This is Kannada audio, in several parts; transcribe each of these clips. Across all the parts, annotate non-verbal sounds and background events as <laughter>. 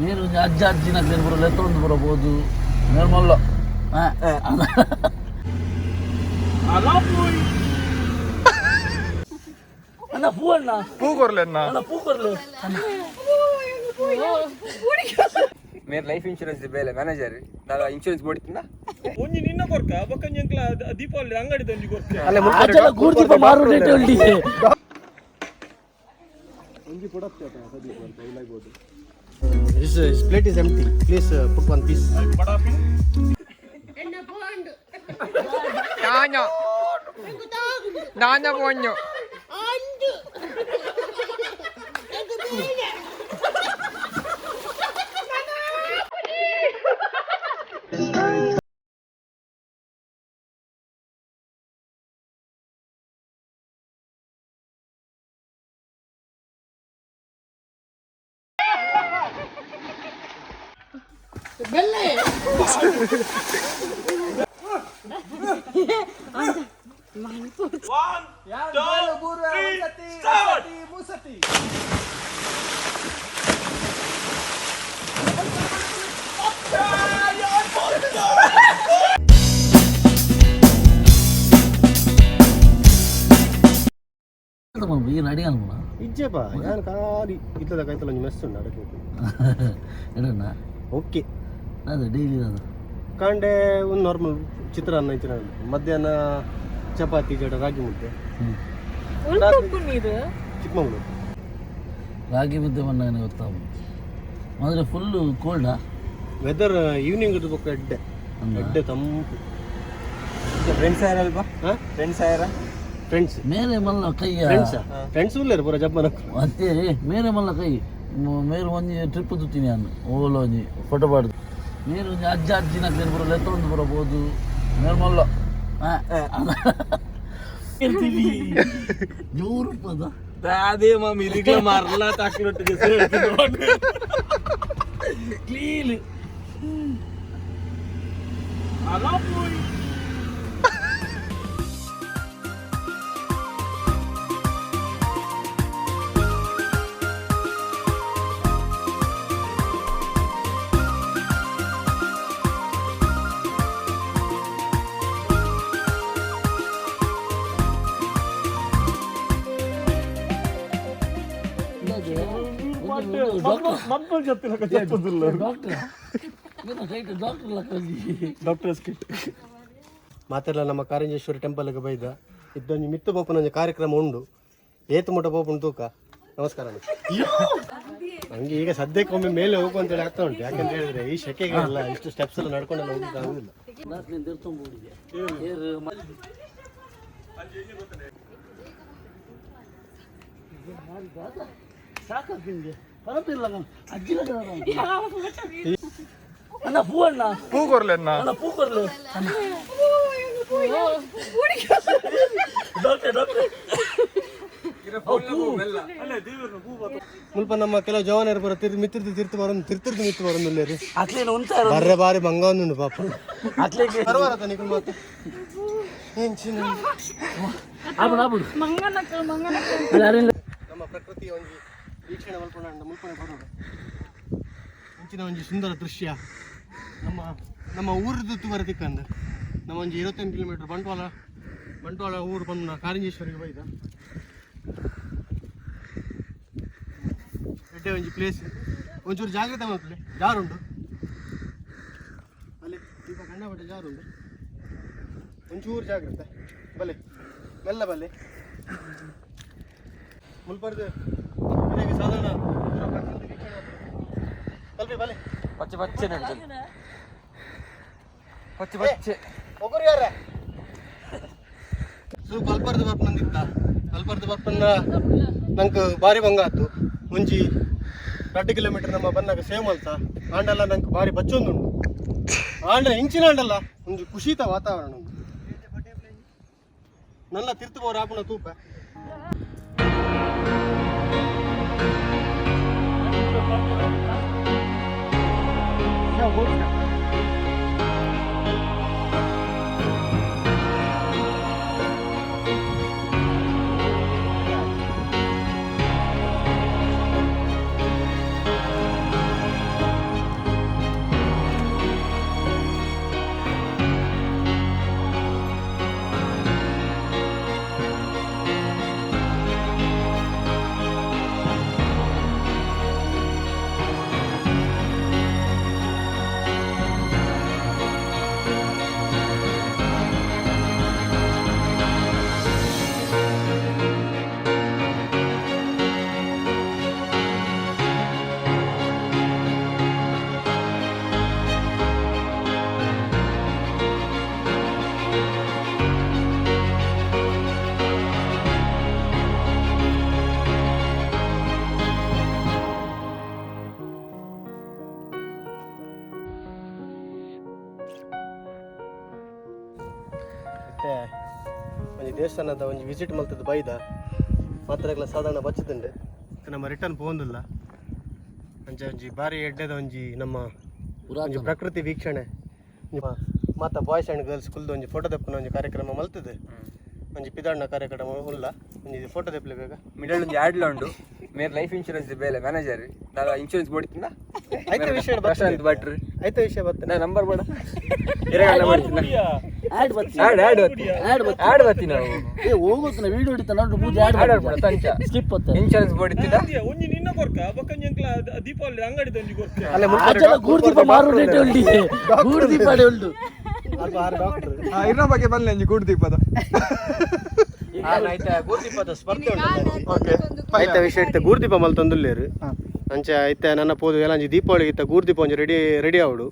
ನೀರು ಅಜ್ಜ ಅಜ್ಜಿನ ಕೇಳಿ ಬರಲ್ಲ ಎತ್ತೊಂದು ಬರಬಹುದು ನಿರ್ಮಲ್ಲ ಅಣ್ಣ ಪೂ ಅಣ್ಣ. ಪೂ ಕೊರ್ಲೆನ್ನ ಅಣ್ಣ. ಪೂ ಕೊರ್ಲು ಮೇರೆ ಲೈಫ್ ಇನ್ಶೂರೆನ್ಸ್ ಬೇಲೆ ಮ್ಯಾನೇಜರ್ ನಾನು ಇನ್ಶೂರೆನ್ಸ್ ಬೋಡಿತ್ತಿನ ಒಂಜಿ ನಿನ್ನ ಕೊರ್ಕ ಬೊಕ್ಕ ಎಂಕ್ಲ ದೀಪಾವಳಿ ಅಂಗಡಿ ಒಂಜಿ ಕೊರ್ಕ ಆಚೆಲ್ಲ ಗೂಡ್ದೀಪ ಮಾರು ರೇಟ್ ಉಂಡಿ uh, his plate is empty. Please uh, put one piece. ഞാഞ്ഞോ ഞാഞ്ഞ പോഞ്ഞോ ಈಗ ನಡಿ ಅನ್ಬೋಣ ಇಜ್ಜೆಪ್ಪ ನಾನು ಖಾಲಿ ಇತ್ತದ ಕೈತಲ್ಲ ಒಂದು ಮೆಸ್ ಉಂಡು ಅದಕ್ಕೆ ಎಡಣ್ಣ <laughs> ಓಕೆ ಅದು ಡೈಲಿ ಅದು. ಕಾಂಡೆ ಒಂದು ನಾರ್ಮಲ್ ಚಿತ್ರಾನ್ನ ಇತ್ತಿನ ಮಧ್ಯಾಹ್ನ ಚಪಾತಿ ಜಡ ರಾಗಿ ಮುದ್ದೆ. ಚಿಕ್ಕಮಂಗ್ಳೂರು. ರಾಗಿ ಮುದ್ದೆ ಅನ್ನ ನನಗೆ ಗೊತ್ತಾವು ಆದರೆ ಫುಲ್ಲು ಕೋಲ್ಡಾ ವೆದರ್ ಈವ್ನಿಂಗ್ ಇರ್ಬೇಕು ಎಡ್ಡೆ. ಎಡ್ಡೆ ತಂಪು. ಫ್ರೆಂಡ್ಸ್ ಯಾರಲ್ವಾ ಹಾಂ? ಫ್ರೆಂಡ್ಸ್ ಯಾರ? ಫ್ರೆಂಡ್ಸ್ ಮೇರೆ ಮಲ್ಲ ಕೈಯ ಫ್ರೆಂಡ್ಸಾ ಫ್ರೆಂಡ್ಸ್ ಉಳ್ಳೇರು ಪೂರ ಜಬ್ಬನ ಮತ್ತೆ ಮೇರೆ ಮಲ್ಲ ಕೈ ಮ- ಮೇರು ಒಂಜಿ ಟ್ರಿಪ್ ತುತ್ತೀನಿ ನಾನು ಓಲ ಒಂಜಿ ಫೋಟೋ ಪಾಡ್ದು ನೀರು ಒಂಜಿ ಅಜ್ಜ ಅಜ್ಜಿನ ಕೇಳಿ ಬರಲ್ಲ ಎತ್ತೊಂದು ಬರಬಹುದು ಮೇಲ್ಮಲ್ಲ ನೂರು ರೂಪಾಯ್ದ ಅದೇ ಮಾಮಿ ಇರಿಗ್ಲ ಮಾರ್ಲ ತಾಕ್ಲೊಟ್ಟಿಗೆ ಕ್ಲೀನ್ ಮಕ್ಕಳು ಜೊತ್ತಿನ ಜಪ್ಪುದಿಲ್ಲ ಡಾಕ್ಟರ್ ಮಾತೆಲ್ಲ ನಮ್ಮ ಕಾರಂಜೇಶ್ವರಿ ಟೆಂಪಲ್ಗೆ ಬೈದ ಇದ್ದೊಂದು ಮಿತ್ತು ಪೋಪನೊಂದು ಕಾರ್ಯಕ್ರಮ ಉಂಡು ಏತು ಮುಟ ಪೋಪನ ತೂಕ ನಮಸ್ಕಾರ. ನಂಗೆ ಈಗ ಸದ್ಯಕ್ಕೆ ಒಮ್ಮೆ ಮೇಲೆ ಹೋಗು ಅಂತೇಳಿ ಆಗ್ತಾ ಉಂಟು ಯಾಕಂತ ಹೇಳಿದ್ರೆ ಈ ಶೆಕೆಗೆ ಇಲ್ಲ ಇಷ್ಟು ಸ್ಟೆಪ್ಸ್ ಎಲ್ಲ ನಡ್ಕೊಂಡೆಲ್ಲ ಹೋಗ್ಲಿಕ್ಕೆ ಆಗುದಿಲ್ಲ ನಾಲ್ಕನೇ ತಿರ್ತೊಂಬೋಡಿಗೆ ಏರು ಮ- ಸಾಕಾಗ್ತದೆ ನಿಮ್ಗೆ ಪರಪಿಲ್ಲ ಅಜ್ಜಿಲ ಅಣ್ಣ ಪೂ ಅಣ್ಣ ಪೂ ಕೊರ್ಲೆನ್ನ ಅಣ್ಣ ಪೂ ಕೊರ್ಲು ಡಾಕ್ಟರ್ ಡಾಕ್ಟರ್ ಮುಲ್ಪ ನಮ್ಮ ಕೆಲವು ಜವಾನರು ಬರೋ ತಿರ್ ಮಿತ್ರದು ತಿರ್ತು ಬರೋದು ತಿರ್ತಿರ್ದು ಮಿತ್ತು ಬರೋದು ರೀ ಅತ್ಲೇನು ಉಂಟಾರ ಬರ್ರೆ ಬಾರಿ ಬಂಗವನು ಪಾಪ ಅತ್ಲೇಗೆ ಬರವಾರ ನಿಖಲ್ ಮಾತು ಏನ್ ಚಿನ್ನ ಆಬಿಡು ಆಬಿಡು ನಮ್ಮ ಪ್ರಕೃತಿಯ ಒಂದು ವೀಕ್ಷಣೆ ಇಂಚಿನ ಒಂದು ಸುಂದರ ದೃಶ್ಯ. ನಮ್ಮ ನಮ್ಮ ಊರದ್ದು ತುವರ ತಿಕ್ಕಂದು ನಮ್ಮ ಒಂದು ಇರುವತ್ತೆಂಟು ಕಿಲೋಮೀಟರ್ ಬಂಟ್ವಾಳ ಬಂಟ್ವಾಳ ಊರು ಬಂದು ಕಾರಂಜೇಶ್ವರಿಗೆ ಬೈದ ಎಡ್ಡೆ ಒಂಜಿ ಪ್ಲೇಸ್ ಒಂಚೂರು ಜಾಗ್ರತೆ ಮಾಡ್ತದೆ ಜಾರುಂಡು ಅಲ್ಲಿ ಈಗ ಕಂಡಪಟ್ಟೆ ಜಾರುಂಡು ಒಂಚೂರು ಜಾಗ್ರತೆ. ಬಲೆ. ಮೆಲ್ಲ ಬಲೆ. ಮುಲ್ಪರ್ದು ಪಚ್ಚೆ ಪಚ್ಚೆ ಪಚ್ಚೆ ಪಚ್ಚೆ ಒಬ್ಬರು ಯಾರ? ಸೊ ಕಲ್ಪರ್ದ ಬರ್ಪನಂದಿತ್ತ ಕಲ್ಪರ್ದ ಬರ್ಪನ್ನ ನಂಗೆ ಭಾರಿ ಭಂಗ ಆತು ಮುಂಜಿ ಎರಡು ಕಿಲೋಮೀಟರ್ ನಮ್ಮ ಬಂದಾಗ ಸೇಮ್ ಅಲ್ತ ಆಂಡಲ್ಲ ನಂಗೆ ಭಾರಿ ಬಚ್ಚೊಂದುಂಡು ಆಂಡ ಇಂಚಿನ ಆಂಡಲ್ಲ. ಒಂದು ಖುಷಿತ ವಾತಾವರಣ. ನನ್ನ ತಿರ್ತು ಬೋರ್ ಆಪಣ ತೂಪ いや、覚え。ದೇವಸ್ಥಾನದ ಒಂಜಿ ವಿಸಿಟ್ ಮಲ್ತದ್ದು ಬೈದ ಮಾತ್ರಗಳ ಸಾಧಾರಣ ಬಚ್ಚದುಂಡೆ ನಮ್ಮ ರಿಟರ್ನ್ ಪೋಂದಿಲ್ಲ ಅಂಚೆ ಒಂಜಿ ಬಾರಿ ಎಡ್ಡೆದ ಒಂಜಿ ನಮ್ಮ ಒಂಜಿ ಪ್ರಕೃತಿ ವೀಕ್ಷಣೆ. ನಿಮ್ಮ ಮಾತ ಬಾಯ್ಸ್ ಆ್ಯಂಡ್ ಗರ್ಲ್ಸ್ ಕುಲ್ದು ಒಂಜಿ ಫೋಟೋ ತೆಪ್ಪನ ಒಂಜಿ ಕಾರ್ಯಕ್ರಮ ಮಲ್ತದೆ. ಒಂಜಿ ಪಿದಾಡ್ನ ಕಾರ್ಯಕ್ರಮ ಉಲ್ಲ ಒಂಜಿ ಫೋಟೋ ತೆಪ್ಪಲೆ ಬೇಗ ಮಿಡಲ್ ಒಂದು ಆಡ್ಲ ಉಂಡು. ಮೇರ್ ಲೈಫ್ ಇನ್ಶೂರೆನ್ಸ್ ಬೇಲೆ ಮ್ಯಾನೇಜರ್ ನಾನು ಇನ್ಶೂರೆನ್ಸ್ ಬೋಡಿತ್ತಿನ ಐತೆ ವಿಷಯ ಪ್ರಶಾಂತ್ ಐತೆ ವಿಷಯ ನಾ ನಂಬರ್ ಬೇಡ ಎರಗಣ್ಣ ಮಾಡ್ತೀನಿ ಆಡ್ ಬತ್ತಿ ಆಡ್ ಆಡ್ ಬತ್ತಿ ಆಡ್ ಬತ್ತಿ ಆಡ್ ಬತ್ತಿ ನಾವು. ಏ ವಿಡಿಯೋ ಹಿಡಿತ ನೋಡು ಮೂಜಿ ಆಡ್ ಆಡ್ ತಂಚ. ಸ್ಕಿಪ್ ಇನ್ಶೂರೆನ್ಸ್ ಒಂಜಿ ನಿನ್ನ ಕೊರ್ಕ. ಬೊಕ್ಕಂಜಿ ದೀಪಾವಳಿ ಅಂಗಡಿ ತಂಜಿ ಕೊರ್ಕ. ಅಲ್ಲೇ ಆಚೆಲ್ಲ ಗೂಡ್ದೀಪ ಮಾರು ರೇಟ್ ಉಂಡಿ ಗೂಡ್ದೀಪಾಡೆ ಉಂಟು. ಅಲ್ಪ ಆರು ಡಾಕ್ಟರ್. ಇನ್ನ ಬಗ್ಗೆ ಬನ್ನಿ ಅಂಜಿ ದೀಪದ. ಆಯ್ತಾ? ಗೂರ್ದೀಪದ ಸ್ಪರ್ಧೆ ಉಂಟು. ಐತ ವಿಷಯ ಗೂರ್ದೀಪ ಮಲ್ ತಂದುಲ್ಲೇರು ಅಂಚ ಐತೆ ನನ್ನ ಪೋದು ಎಲ್ಲಂಜಿ ದೀಪಾವಳಿ ಇತ್ತ ಗೂರ್ದೀಪ ಒಂಜಿ ರೆಡಿ ರೆಡಿ ಆವಡು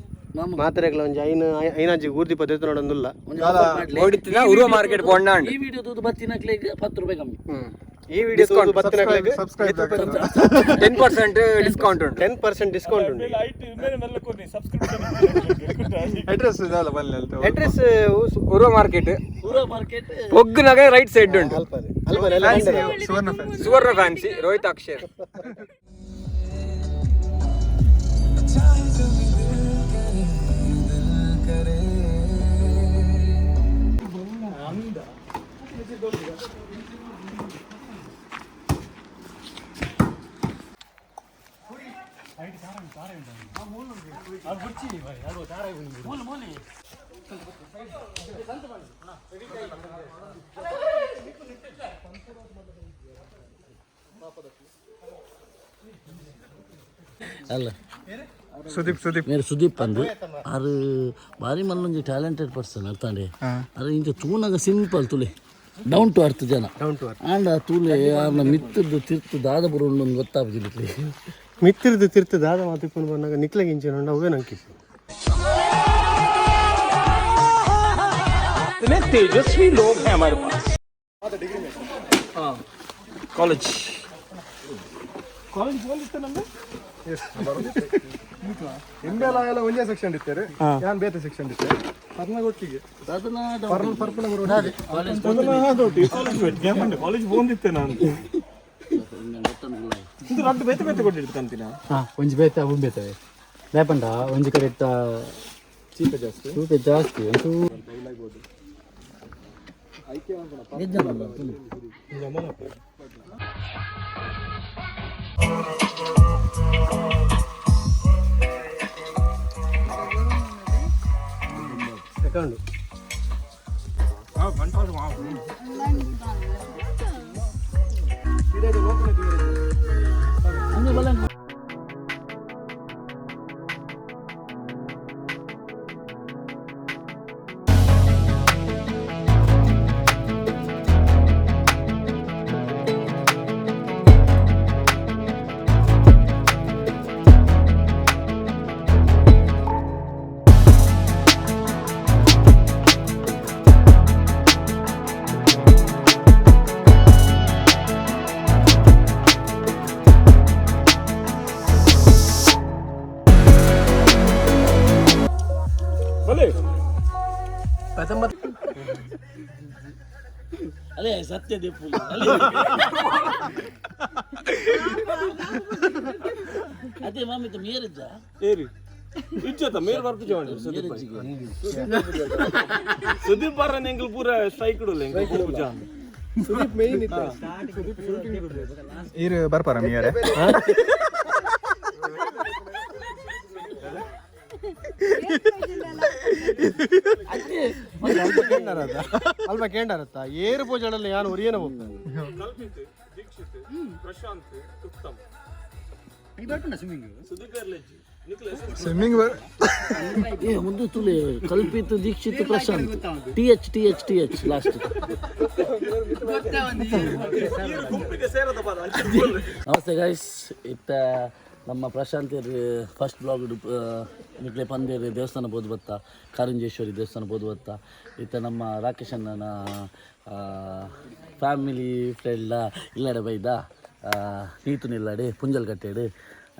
ಮಾತ್ರೆಗಳ ಒಂಜಿ ಐನ ಐನಾಜಿ ಗೂರ್ ದೀಪ ದೆತ್ತು ನೋಡೊಂದುಲ್ಲ ಉರುವ ಮಾರ್ಕೆಟ್ ಈ ವಿಡಿಯೋ ತೂದು ಬತ್ತಿನ ಕ್ಲಿಕ್ ಹತ್ತು ರೂಪಾಯಿ ಕಮ್ಮಿ. ಈ ವಿಡಿಯೋ ಬತ್ತಿನ ಟೆನ್ ಪರ್ಸೆಂಟ್ ಡಿಸ್ಕೌಂಟ್ ಉಂಟು. ಟೆನ್ ಪರ್ಸೆಂಟ್ ಡಿಸ್ಕೌಂಟ್ ಉಂಟು. ಅಡ್ರೆಸ್ ಇದಲ್ಲ ಬಲ್ಲಿ ಅಡ್ರೆಸ್ ಉರುವ ಮಾರ್ಕೆಟ್. ಒಗ್ಗನಾಗ ರೈಟ್ ಸೈಡ್ ಉಂಟು. ಸುವರ್ಣ ಫ್ಯಾನ್ಸಿ ರೋಹಿತ್ ಅಕ್ಷರ್ ಅಲ್ಲ. ಸುದೀಪ್ ಸುದೀಪ್. ಮೇರೆ ಸುದೀಪ್ ಅಂದು ಅದು ಬಾರಿ ಮಲ್ಲೊಂಜಿ ಟ್ಯಾಲೆಂಟೆಡ್ ಪರ್ಸನ್ ಅರ್ಥಂಡೆ ಅದು ಇಂಚ ತೂನಾಗ ಸಿಂಪಲ್ ತುಲೆ. ಡೌನ್ ಟು ಅರ್ತ್ ಜನ. Down to. ಆಂಡ ತೂಲೆ ಆರ್ನ ಮಿತ್ತದ್ದು ತಿರ್ತು ದಾದ ಬರೋಣ ಒಂದು ಗೊತ್ತಾಗುದಿಲ್ಲ ಮಿತ್ತಿರ್ದು ತಿರ್ತು ದಾದ ಮಾತು ಇಪ್ಪನು ಬಂದಾಗ ನಿಕ್ಲಗೆ ಇಂಚಿನ ಹೊಂಡ ಅವೇ ನಂಗೆ ತೇಜಸ್ವಿ ಲೋಗ್ ಹೈ. ಹಮಾರೆ ಪಾಸ್ ಕಾಲೇಜ್ ಕಾಲೇಜ್ ಬೋಲ್ ಬಂದಿತ್ತು ನಮ್ದು ಎಂಬೆಲ ಎಲ್ಲ ಒಂದೇ ಸೆಕ್ಷನ್ ಇರ್ತಾರೆ ಯಾನ್ ಬೇತೆ ಸೆಕ್ಷನ್ ಇರ್ತಾರೆ ಪರ್ನ ಒಟ್ಟಿಗೆ ಪರ್ನ ಪರ್ಪನ ಕಾಲೇಜ್ ಬಂದಿತ್ತೆ ನಾನು ಇದು ರಡ್ಡು ಬೇತೆ ಬೇತೆ ಕೊಟ್ಟಿರ್ಕಂತೀನ ಹಾ ಒಂಜಿ ಬೇತೆ ಅವು ಬೇತವೆ ಲೇಪಂಡ ಒಂಜಿ ಕಡೆ ಇತ್ತ ಚೀಪ ಜಾಸ್ತಿ. ತೂಕ ಜಾಸ್ತಿ ಅಂತೂ ತಗೊಂಡು ಭಲೆ ಅದೇ ಸತ್ಯ ದೀಪು ಅದೇ ಮಾಮಿತ ಮೇರಿದ್ದ ಏರಿ ಇಜ್ಜತ ಮೇರ್ ಬರ್ತು ಜವಾನಿ ಸುದೀಪ್ ಸುದೀಪ್ ಬಾರ ಎಂಕಲ್ ಪೂರ ಸ್ಟ್ರೈಕ್ ಇಡಲ್ಲ ಪೂಜಾ? ಈರು ಬರ್ಪಾರ ಮೀಯರೆ ಕೇಂಡಾರತ್ತ ಅಲ್ಪ ಕೇಂಡರತ್ತ ಏರು ಪೂಜೆಗಳಲ್ಲಿ ನಾನು ಒರಿಯನ ಹೋಗ್ತಾನೆ ಕಲ್ಪಿತ್ ದೀಕ್ಷಿತ್ ಪ್ರಶಾಂತ್ ಉತ್ತಮ್. ಸ್ವಿಮ್ಮಿಂಗ್ ಮುಂದೆ ತುಲೆ Kalpitha Dikshit Prashanth. T H T H T H last namaste guys ಇತ್ತ ನಮ್ಮ ಪ್ರಶಾಂತ್ ಫಸ್ಟ್ ಬ್ಲಾಗ್ ನಿಕ್ಲೆ ಪಂದೇರಿ ದೇವಸ್ಥಾನ ಬೋದು ಬತ್ತ ಕಾರಂಜೇಶ್ವರಿ ದೇವಸ್ಥಾನ ಬೋದು ಬತ್ತ. ಇತ್ತ ನಮ್ಮ ರಾಕೇಶ್ ಅಣ್ಣನ ಫ್ಯಾಮಿಲಿ ಫ್ರೆಂಡ ಇಲ್ಲಡೆ ಬೈದ ನೀತು ನಿಲ್ಲಡೆ ಪುಂಜಲ್ ಕಟ್ಟೆಡು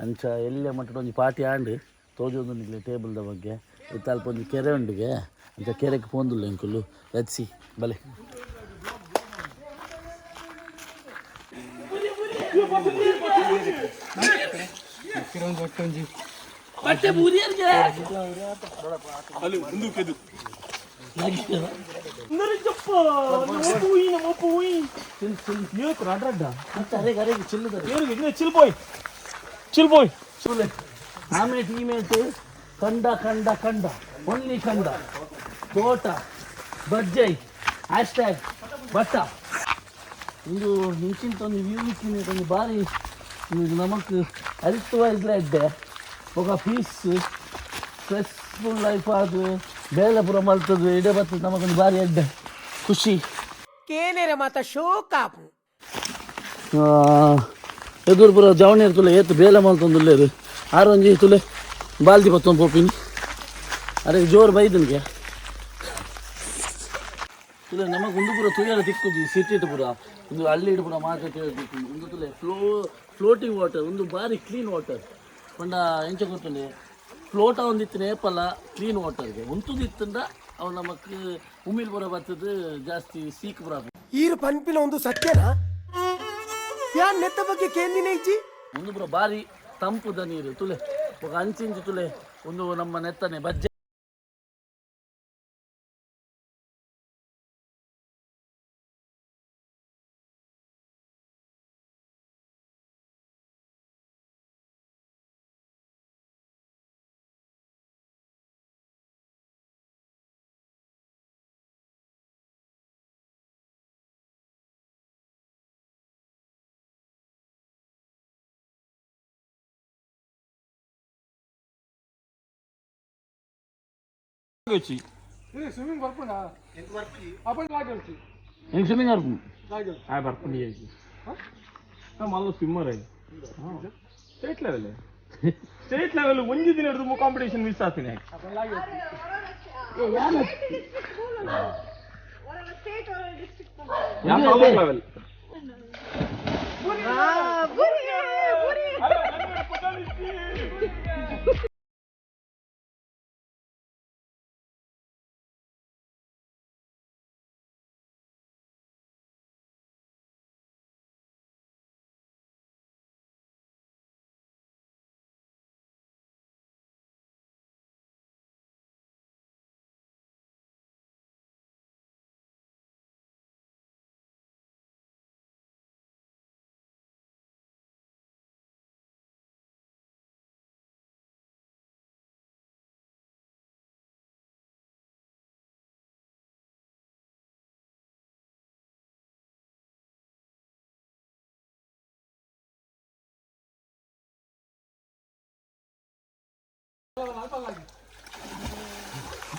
ಅಂಚ ಎಲ್ಲೆ ಮಟ್ಟದ ಒಂದು ಪಾರ್ಟಿ ಆಂಡ್ ತೋಜೊಂದು ಟೇಬಲ್ ಟೇಬಲ್ದ ಬಗ್ಗೆ ಇತ್ತ ಅಲ್ಪ ಒಂದು ಕೆರೆ ಉಂಡಿಗೆ ಅಂತ ಕೆರೆಗೆ ಪೋಂದುಲ್ಲ ಇಂಕುಲು ರಚಿಸಿ ಬಲೆ ಬಟ್ಟೆ ಬೂದಿಯರ್ಗೆ ಅಲ್ಲಿ ಮುಂದಕ್ಕೆ ಚಿಲ್ಬೋಯ್ ಚಿಲ್ಬೋಯ್ ಆಮೇಟ್ ಈಮೇಟ್ ಕಂಡ ಕಂಡ ಕಂಡ ಒನ್ಲಿ ಕಂಡ ತೋಟ ಬಜ್ಜೈ ಹ್ಯಾಶ್ ಟ್ಯಾಗ್ ಬಟ್ಟ ಇಂದು ನಿಂಚಿಂತ ಒಂದು ವ್ಯೂ ಇಕ್ಕಿನ ಒಂದು ಬಾರಿ ಇದು ನಮಕ್ ಹೆಲ್ತ್ ವೈಸ್ಲ ಇದ್ದೆ ಒಬ್ಬ ಪೀಸ್ ಸ್ಟ್ರೆಸ್ಫುಲ್ ಲೈಫ್ ಅದು ಬೇಲೆ ಪುರ ಮಲ್ತದ್ದು ಎಡೆ ಬರ್ತದೆ ನಮಗೊಂದು ಬಾರಿ ಎಡ್ಡೆ. ಖುಷಿ. ಎದುರು ಪುರ ಜವಣಿ ತುಲೆ ಏತು ಬೇಲೆ ಮಲ್ತೊಂದುಲ್ಲೇರು ಆರು ಒಂಜಿ ತುಲೆ ಬಾಲ್ದಿ ಬತ್ತೊಂದು ಪೋಪಿನಿ. ಅರೆ ಜೋರು ಬೈದನ್ಗೆ. ತುಲೆ ನಮಗೆ ಒಂದು ಪುರ ತುಯ್ಯಲ ತಿಕ್ಕುಜಿ ಸಿಟಿ ಪುರ. ಒಂದು ಹಳ್ಳಿ ಪುರ ಮಾರ್ಕೆಟ್ ಒಂದು ತುಲೆ ಫ್ಲೋ ಫ್ಲೋಟಿಂಗ್ ವಾಟರ್ ಒಂದು ಬಾರಿ ಕ್ಲೀನ್ ವಾಟರ್ ಪಂಡ ಎಂಚ ಗೊತ್ತುಂಡೆ ಫ್ಲೋಟ ಒಂದಿತ್ತು ನೇಪಲ ಕ್ಲೀನ್ ವಾಟರ್ಗೆ ಉಂತುದು ಇತ್ತಂದ ಅವು ನಮಕ್ ಉಮಿಲ್ ಬರ ಬರ್ತದೆ ಜಾಸ್ತಿ ಸೀಕ್ ಬರ ಈರು ಪನ್ಪಿನ ಒಂದು ಸತ್ಯನ? ಯಾನ್ ನೆತ್ತ ಬಗ್ಗೆ ಕೇಂದಿನ ಇಜ್ಜಿ ಒಂದು ಬರ ಬಾರಿ ತಂಪುದ ನೀರು ತುಲೆ. ಅಂಚಿಂಚು ತುಲೆ ಒಂದು ನಮ್ಮ ನೆತ್ತನೆ ಬಜ್ಜೆ. ಸ್ವಿಮ್ಮಿಂಗ್ ಬರ್ಪುಂಡ ಅಪ್ಪ ಲಾಗಿ ಹೇಳ್ತಿ. ಹೆಂಗ್ ಸ್ವಿಮ್ಮಿಂಗ್ ಆಡ್ತು ಆ ಬರ್ಕೊಂಡು ಮಲ್ಲ ಸ್ವಿಮ್ಮರ್ ಆಗಿ ಸ್ಟೇಟ್ ಲೆವೆಲ್ ಸ್ಟೇಟ್ ಲೆವೆಲ್ ಒಂಜಿ ದಿನ ಹಿಡಿದು ಕಾಂಪಿಟೇಷನ್ ಮಿಸ್ ಆಗ್ತೀನಿ. ಲೆವೆಲ್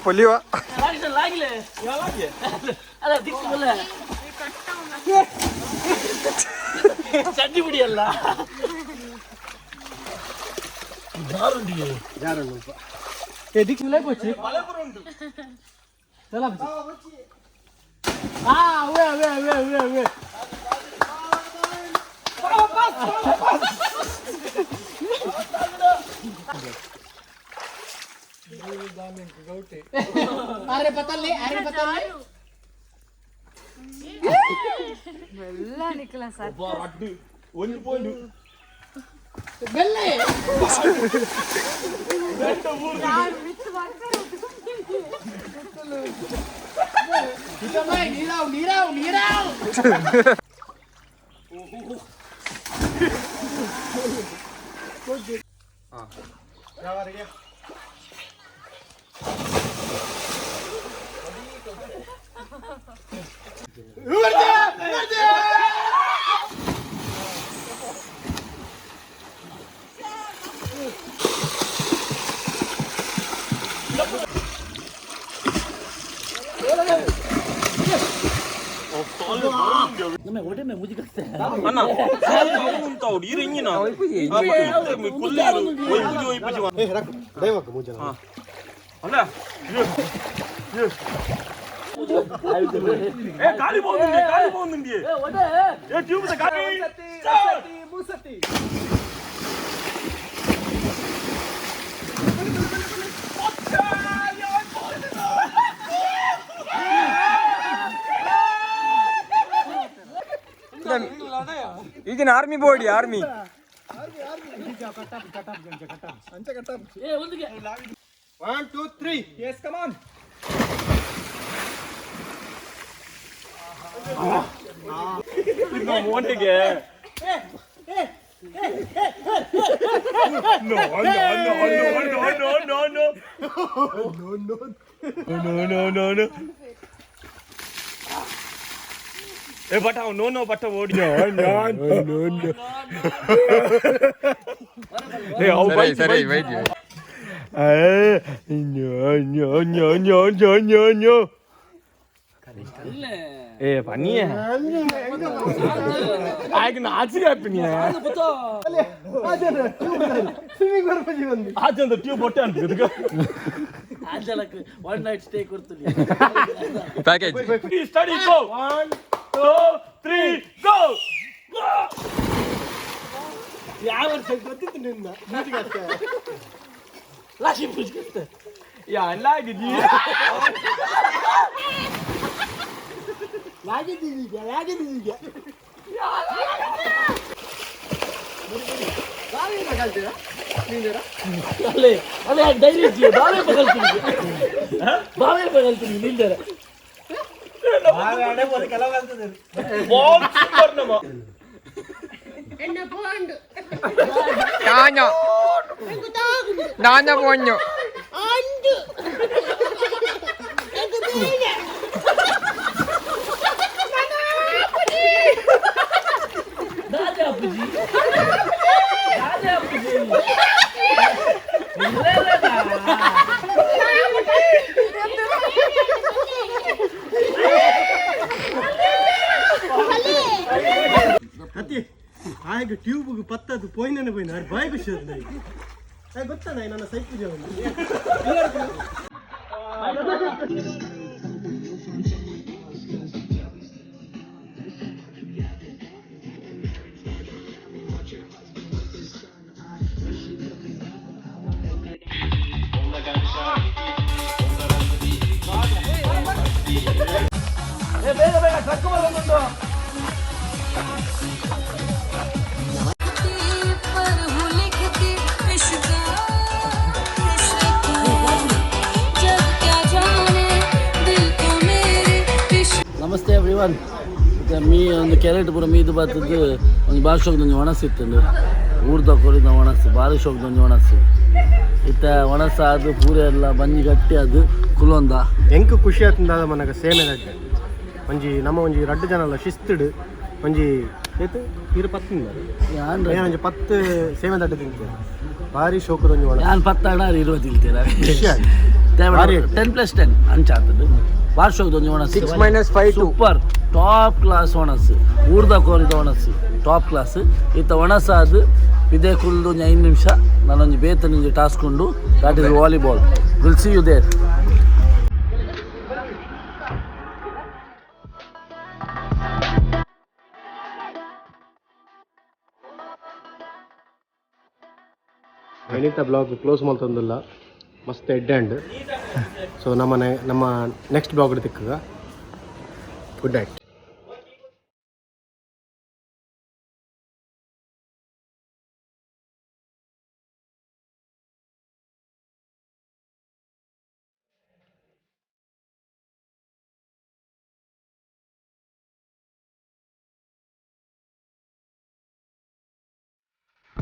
ಪೊಲಿವ ಲಾಗಿಲೆ ಅಲ್ಲ ದಿಕ್ಕು ಬಲ್ಲ ಚಡ್ಡಿ ಬಿಡಿ ಅಲ್ಲ ಬಾರುಂಡಿಗೆ అరే పతల్లే అరే పతల్లే వెళ్ళ నిక్కల సార్ అడ్డు ఒళ్ళు పోయి వెళ్ళే నీరావు నీరావు నీరావు ఓహో நம்ம உடம்பு முதுகத்தை ಅಣ್ಣ ಸಾಲ ತಗೊಂಡ್ಬಿಡ್ತಾವ್ ಅವ್ರು, ಈ ರಿಂಗಿನ ಆ ಬಟ್ಟೆ ಮತ್ತೆ ಗುಳ್ಳೆ ಇರು, ಒಯ್ ಪೂಜೆ, ಒಯ್ ಪೂಜೆ ಮಾಡು. ಅಲ್ಲ, ಇದು, ಇದು. ए गाली बोल दिए गाली बोल दिए ए वडे ए। ट्यूब से गाली। सती मुसती army board army one two three come on இன்னும் மோனிக்கு No, no, no, no, no, no, no. No, no. No, no, no, no. ఏ బట్ట నో నో బట్ట ఓడినా సరే వెయిట్ 哎，牛牛牛牛牛牛！ನಾಚಿಗೆ ಹಾಪಿನಿಯ ಅದು ಬುತ್ತೋ. ಸ್ವಿಮ್ಮಿಂಗ್ ಬರ್ಬೋದು ಒಂದು ಆಚಂದ ಟ್ಯೂಬ್ ಹೊಟ್ಟೆ ಅಂತ ಆ ಜನಕ್ಕೆ ಒನ್ ನೈಟ್ ಸ್ಟೇ ಕೊಡ್ತೀನಿ package study go one two three go ಯಾವ ವರ್ಷ ಗೊತ್ತಿತ್ತು ನಿನ್ನ ನೀಟಿಗೆ ಅಷ್ಟೇ ರಾಶಿ ಪೂಜ್ಕತ್ತೆ ಯಾ ಲಾಗಿದ್ದಿ ಯಾಗಿದ್ದೀಗ ಯಾಗಿದ್ದೀಗ ಅಲ್ಲೇ ಅಲ್ಲೇ லாகி தீதிக்க லாகி தீதிக்க என்ன போண்டு? நாஞ்ச போஞ்சு ಆಗ ಟ್ಯೂಬ್ಗೆ ಪತ್ತದು ಪೋಯ್ನೇ ಪೋಯ್ನ ಅವ್ರು ಬಾಯಿ ಖುಷಿ ಅದ ಗೊತ್ತಾನ ನನ್ನ ಸೈಟ್ ನಮಸ್ತೆ ಎವ್ರಿವನ್ ಮೀ ಒಂದು ಕ್ಯಾರೆಟ್ ಪೂರ ಮೀದು ಬರ್ತದ್ದು, ಒಂದು ಭಾರಿ ಶೋಕದೊಂದು ಒಣಸ್ ಇತ್ತಂದು ಊರ್ದ ಕೊರಿದ ಒಣಸ್ ಭಾರಿ ಶೋಕದೊಂದು ಒಣಸ್ ಇತ್ತ ಒಣಸ ಅದು ಪೂರ ಎಲ್ಲ ಬಂಜಿ ಗಟ್ಟಿ ಅದು ಕುಲೊಂದ. ಎಂಕ್ ಖುಷಿ ಆತಂದಾದ ಮನಗ ದಡ್ಡೆ ಒಂಜಿ ನಮ್ಮ ಒಂಜಿ ರಡ್ಡು ಜನ ಶಿಸ್ತುಡು. ಒಂಜಿ ಏತು? ಇರು ಪತ್ತು ಯಾನ್ ಏನ್ ಒಂಜಿ ಪತ್ತು ಸೇಮೆ ದಡ್ಡೆ ತಿಂತೇವೆ ಭಾರಿ ಶೋಕದ ಒಂಜಿ ಒಣ ಯಾನ್ ಪತ್ತಾಡ ಇರುವ ತಿಳ್ತೀರ ಖುಷಿ ಆಗಿ ಭಾರಿ ಆಯ್ತು. ಟೆನ್ ಪ್ಲಸ್ ಟೆನ್ ಅಂಚ ಆಗ್ತದೆ ಭಾರಿ ಶೋಕದೊಂದು ಒಣಸು six minus five super top class ಒಣಸ್ ಊರ್ದ ಕೋರಿದ ಒಣಸು ಟಾಪ್ ಕ್ಲಾಸ್ ಇತ್ತ ಒಣಸ ಅದು ಇದೇ ಕುಲ್ದು ಒಂದು ಐದು ನಿಮಿಷ. ನಾನೊಂದು ಬೇತ ನಿಂಗೆ ಟಾಸ್ಕ್ ಉಂಡು that is volleyball will see you there Vanitha blog close ಮಾಡ್ತಂದಿಲ್ಲ ಮಸ್ತ್ ಎಡ್ ಆ್ಯಂಡ್ ಸೊ ನಮ್ಮ ನಮ್ಮ ನೆಕ್ಸ್ಟ್ ಬ್ಲಾಗ್ ತಿಕ್ಕ ಗುಡ್ ನೈಟ್